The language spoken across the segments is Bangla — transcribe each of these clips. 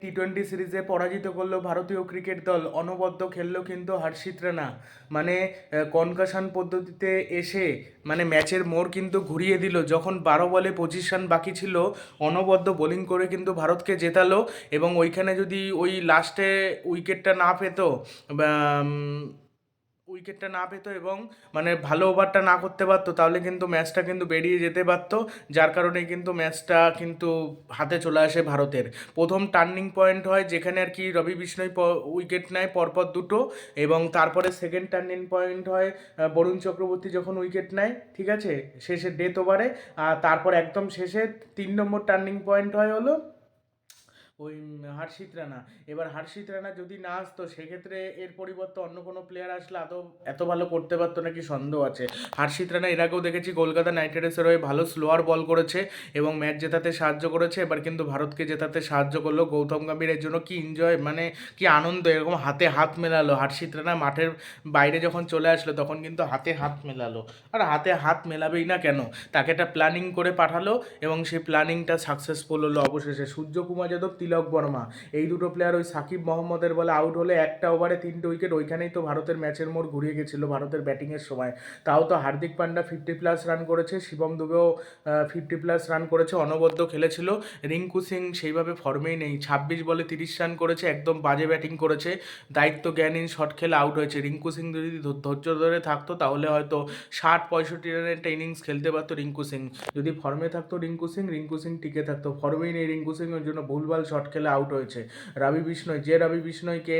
টি টোয়েন্টি সিরিজে পরাজিত করল ভারতীয় ক্রিকেট দল। অনবদ্য খেললো কিন্তু হর্ষিত রানা। মানে কনকাশন পদ্ধতিতে এসে মানে ম্যাচের মোড় কিন্তু ঘুরিয়ে দিল। যখন বারো বলে পঁচিশ রান বাকি ছিল, অনবদ্য বোলিং করে কিন্তু ভারতকে জেতালো। এবং ওইখানে যদি ওই লাস্টে উইকেটটা না পেত উইকেটটা না পেতো এবং মানে ভালো ওভারটা না করতে পারতো, তাহলে কিন্তু ম্যাচটা কিন্তু বেরিয়ে যেতে পারতো, যার কারণে কিন্তু ম্যাচটা কিন্তু হাতে চলে আসে ভারতের। প্রথম টার্নিং পয়েন্ট হয় যেখানে আর কি রবি বিষ্ণয় উইকেট নেয় পরপর দুটো এবং তারপরে সেকেন্ড টার্নিং পয়েন্ট হয় বরুণ চক্রবর্তী যখন উইকেট নেয়, ঠিক আছে? শেষে ডেথ ওভারে আর তারপর একদম শেষে তিন নম্বর টার্নিং পয়েন্ট হয় হলো ওই হর্ষিত রানা। এবার হর্ষিত রানা যদি না আসতো, সেক্ষেত্রে এর পরিবর্তে অন্য কোনো প্লেয়ার আসলে এত এত ভালো করতে পারতো নাকি সন্দেহ আছে। হর্ষিত রানা এর আগেও দেখেছি কলকাতা নাইট রাইডার্সের হয়ে ভালো স্লোয়ার বল করেছে এবং ম্যাচ জেতাতে সাহায্য করেছে। এবার কিন্তু ভারতকে জেতাতে সাহায্য করল গৌতম গম্ভীরের জন্য। কি এনজয় মানে কি আনন্দ, এরকম হাতে হাত মেলালো। হর্ষিত রানা মাঠের বাইরে যখন চলে আসলো, তখন কিন্তু হাতে হাত মেলালো। আর হাতে হাত মেলাবেই না কেন? তাকে একটা প্ল্যানিং করে পাঠালো এবং সেই প্ল্যানিংটা সাকসেসফুল হলো অবশেষে। সূর্যকুমার যাদব তিলক বর্মা। এই দুটো প্লেয়ার ওই সাকিব মোহাম্মদের বলে আউট হলে একটা ওভারে তিনটে উইকেট ওইখানেই তো ভারতের ম্যাচের মোড় ঘুরিয়ে গেছিল ভারতের ব্যাটিংয়ের সময়। তাও তো Hardik Pandya fifty plus run করেছে, শিবম দুবেও ফিফটি প্লাস রান করেছে, অনবদ্য খেলেছিল। রিঙ্কু সিং সেইভাবে ফর্মেই নেই, ছাব্বিশ বলে তিরিশ রান করেছে, একদম বাজে ব্যাটিং করেছে। দায়িত্ব জ্ঞানহীন শট খেলে আউট হয়েছে। রিঙ্কু সিং যদি ধৈর্য ধরে থাকতো তাহলে হয়তো ষাট পঁয়ষট্টি রানের একটা ইনিংস খেলতে পারতো রিঙ্কু সিং। যদি ফর্মে থাকতো রিঙ্কু সিং রিঙ্কু সিং টিকে থাকতো। ফর্মেই নেই রিঙ্কু সিং ওর জন্য ভুলভাল শট খেলে আউট হয়েছে। রবি বিষ্ণয়, যে রবি বিষ্ণয়কে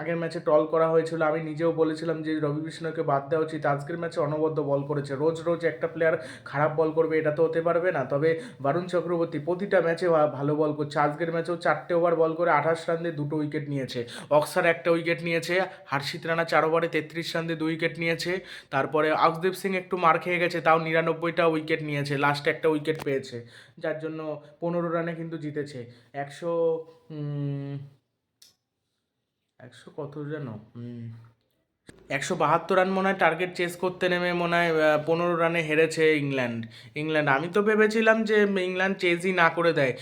আগের ম্যাচে টল করা হয়েছিল, আমি নিজেও বলেছিলাম যে রবি বিষ্ণয়কে বাদ দেওয়া উচিত। আজকের ম্যাচে অনবদ্য বল করেছে। রোজ রোজ একটা প্লেয়ার খারাপ বল করবে, এটা তো হতে পারবে না। তবে বারুণ চক্রবর্তী প্রতিটা ম্যাচে ভালো বল করছে। আজকের ম্যাচেও চারটে ওভার বল করে আঠাশ রান দিয়ে দুটো উইকেট নিয়েছে। অক্সার একটা উইকেট নিয়েছে হার্ষিত রানা চার ওভারে তেত্রিশ রান দিয়ে দুই উইকেট নিয়েছে। তারপরে অক্সদীপ সিং একটু মার খেয়ে গেছে, তাও নিরানব্বইটা উইকেট নিয়েছে। লাস্টে একটা উইকেট পেয়েছে। যার জন্য পনেরো রানে কিন্তু জিতেছে। একশো একশো কত যেন? একশো বাহাত্তর রান মনে হয় টার্গেট চেস করতে নেমে মনে হয় পনেরো রানে হেরেছে ইংল্যান্ড। ইংল্যান্ড, আমি তো ভেবেছিলাম যে ইংল্যান্ড চেজই না করে দেয়।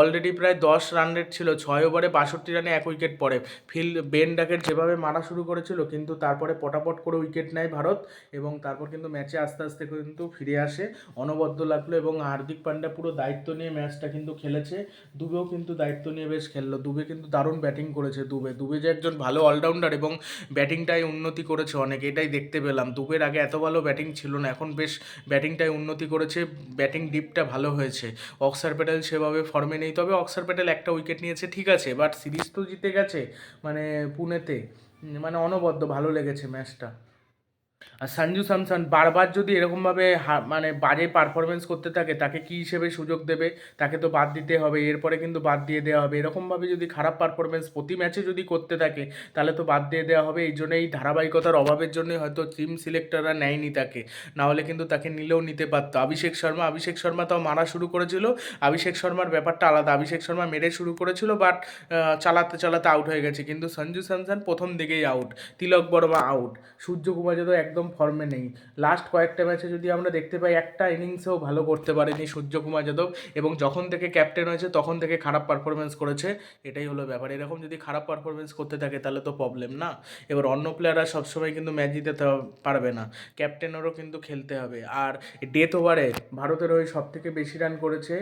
অলরেডি প্রায় দশ রান রেট ছিল, ছয় ওভারে বাষট্টি রানে এক উইকেট পড়ে। ফিল বেন ডাকের যেভাবে মারা শুরু করেছিল, কিন্তু তারপরে পটাপট করে উইকেট নেয় ভারত এবং তারপর কিন্তু ম্যাচে আস্তে আস্তে কিন্তু ফিরে আসে। অনবদ্য লাগল এবং হার্দিক পান্ডা পুরো দায়িত্ব নিয়ে ম্যাচটা কিন্তু খেলেছে। দুবেও কিন্তু দায়িত্ব নিয়ে বেশ খেললো। দুবে কিন্তু দারুণ ব্যাটিং করেছে দুবে। দুবে যে একজন ভালো অলরাউন্ডার এবং ব্যাটিংটাই উন্নতি করেছে অনেক, এটাই দেখতে পেলাম। দুবের আগে এত ভালো ব্যাটিং ছিল না, এখন বেশ ব্যাটিংটাই উন্নতি করেছে, ব্যাটিং ডিপটা ভালো হয়েছে। অক্সার প্যাটেল সেভাবে ফর্মে নেই, তবে অক্সার প্যাটেল একটা উইকেট নিয়েছে, ঠিক আছে বাট সিরিজ তো জিতে গেছে মানে পুনেতে মানে অনবদ্য, ভালো লেগেছে ম্যাচটা। আর সঞ্জু স্যামসন, বারবার যদি এরকমভাবে মানে বাজে পারফরমেন্স করতে থাকে, তাকে কি হিসেবে সুযোগ দেবে? তাকে তো বাদ দিতে হবে, এরপরে কিন্তু বাদ দিয়ে দেওয়া হবে। এরকমভাবে যদি খারাপ পারফরমেন্স প্রতি ম্যাচে যদি করতে থাকে, তাহলে তো বাদ দিয়ে দেওয়া হবে। এই জন্য এই ধারাবাহিকতার অভাবের জন্যই হয়তো টিম সিলেক্টররা নেয়নি তাকে। না হলে কিন্তু তাকে নিলেও নিতে পারতো। অভিষেক শর্মা অভিষেক শর্মা তাও মারা শুরু করেছিল। অভিষেক শর্মার ব্যাপারটা আলাদা। অভিষেক শর্মা মেরে শুরু করেছিল বাট চালাতে চালাতে আউট হয়ে গেছে। কিন্তু সঞ্জু স্যামসন প্রথম দিকেই আউট তিলক বর্মা আউট সূর্য সূর্যকুমার যাদব একদম ফর্মে নেই। লাস্ট কয়েকটা ম্যাচে যদি আমরা দেখতে পাই, একটা ইনিংসেও ভালো করতে পারেনি সূর্যকুমার যাদব এবং যখন থেকে ক্যাপ্টেন হয়েছে, তখন থেকে খারাপ পারফরমেন্স করেছে, এটাই হলো ব্যাপার। এরকম যদি খারাপ পারফরমেন্স করতে থাকে, তাহলে তো প্রবলেম না। এবার অন্য প্লেয়াররা সবসময় কিন্তু ম্যাচ জিতে পারবে না। ক্যাপ্টেনেরও কিন্তু খেলতে হবে। আর ডেথ ওভারে ভারতের হয়ে সব থেকে বেশি রান করেছে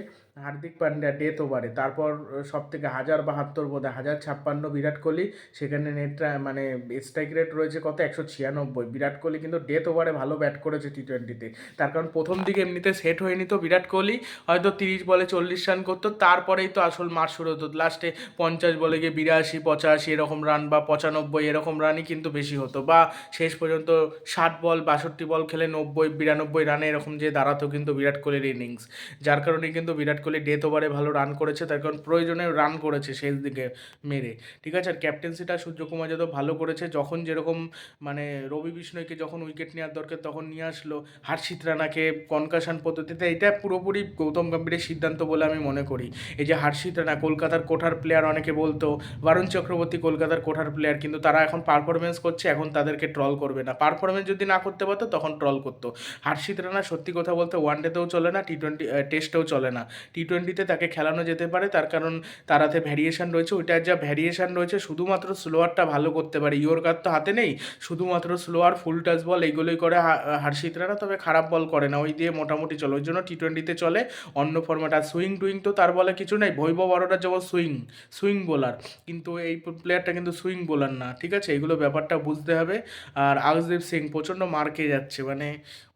হার্দিক পান্ডিয়া ডেথ ওভারে তারপর সব থেকে হাজার বাহাত্তর বোধ হাজার ছাপ্পান্ন বিরাট কোহলি, সেখানে নেট মানে স্ট্রাইক রেট রয়েছে কত? একশো ছিয়ানব্বই। বিরাট কোহলি কিন্তু ডেথ ওভারে ভালো ব্যাট করেছে টি টোয়েন্টিতে তার কারণ প্রথম দিকে এমনিতে সেট হয়নি তো বিরাট কোহলি, হয়তো তিরিশ বলে চল্লিশ রান করতো, তারপরেই তো আসল মার শুরু হতো। লাস্টে পঞ্চাশ বলে গিয়ে বিরাশি, পঁচাশি এরকম রান বা পঁচানব্বই এরকম রানই কিন্তু বেশি হতো বা শেষ পর্যন্ত ষাট বল, বাষট্টি বল খেলে নব্বই, বিরানব্বই রানে এরকম যে দাঁড়াতো কিন্তু বিরাট কোহলির ইনিংস যার কারণে কিন্তু বিরাট কোহলি ডেথ ওভারে ভালো রান করেছে, তার কারণ প্রয়োজনে রান করেছে শেষ দিকে মেরে। ঠিক আছে, আর ক্যাপ্টেন্সিটা সূর্যকুমার যাদব ভালো করেছে, যখন যেরকম মানে রবি বিষ্ণয়কে যখন উইকেট নেওয়ার দরকার তখন নিয়ে আসলো। হার্ষিত রানাকে কনকাশন পদ্ধতিতে এটা পুরোপুরি গৌতম গম্ভীরের সিদ্ধান্ত বলে আমি মনে করি। এই যে হার্ষিত রানা, কলকাতার কোঠার প্লেয়ার অনেকে বলতো, বারুণ চক্রবর্তী কলকাতার কোঠার প্লেয়ার কিন্তু তারা এখন পারফরমেন্স করছে, এখন তাদেরকে ট্রল করবে না। পারফরমেন্স যদি না করতে পারতো তখন ট্রল করতো। হার্ষিত রানা সত্যি কথা বলতে ওয়ান ডেতেও চলে না টি টোয়েন্টি টেস্টেও চলে না। টি টোয়েন্টিতে তাকে খেলানো যেতে পারে, তার কারণ তার হাতে ভ্যারিয়েশন রয়েছে ওইটার যা ভ্যারিয়েশন রয়েছে, শুধুমাত্র স্লোয়ারটা ভালো করতে পারে। ইয়র্কার তো হাতে নেই, শুধুমাত্র স্লোয়ার ফুল বল এইগুলোই করে হার্ষিত তবে খারাপ বল করে না। ওই দিয়ে মোটামুটি চলে। ওই জন্য টি টোয়েন্টিতে চলে অন্য ফর্ম্যাট আর সুইং টুইং তো তার বলে কিছু নেই। বৈভব অরোরার যেমন সুইং সুইং বোলার কিন্তু এই প্লেয়ারটা কিন্তু সুইং বোলার না, ঠিক আছে? এইগুলো ব্যাপারটা বুঝতে হবে। আর আকসদীপ সিং প্রচণ্ড মার খেয়ে যাচ্ছে। মানে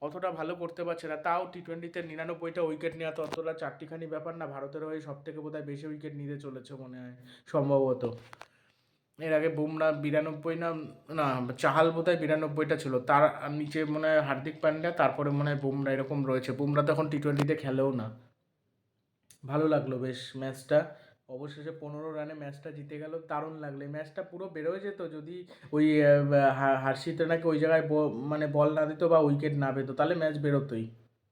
অতটা ভালো করতে পারছে না। তাও টি টোয়েন্টিতে নিরানব্বইটা উইকেট নেওয়া তো অতটা চারটিখানি ব্যাপার না। ভারতের হয়ে সব থেকে বোধহয় বেশি উইকেট নিতে চলেছে মনে হয়, সম্ভবত। এর আগে বুমরা বিরানব্বই না না, চাহাল বোধহয় বিরানব্বইটা ছিল। তার নিচে মনে হয় হার্দিক পান্ডিয়া তারপরে মনে হয় বুমরা এরকম রয়েছে। বুমরা তো এখন টি টোয়েন্টিতে খেলেও না। ভালো লাগল বেশ ম্যাচটা। অবশেষে পনেরো রানে ম্যাচটা জিতে গেল। দারুণ লাগল। ম্যাচটা পুরো বেরোয় যেত যদি ওই হার্ষিত নাকি ওই জায়গায় মানে বল না দিত বা উইকেট না পেতো, তাহলে ম্যাচ বেরোতোই।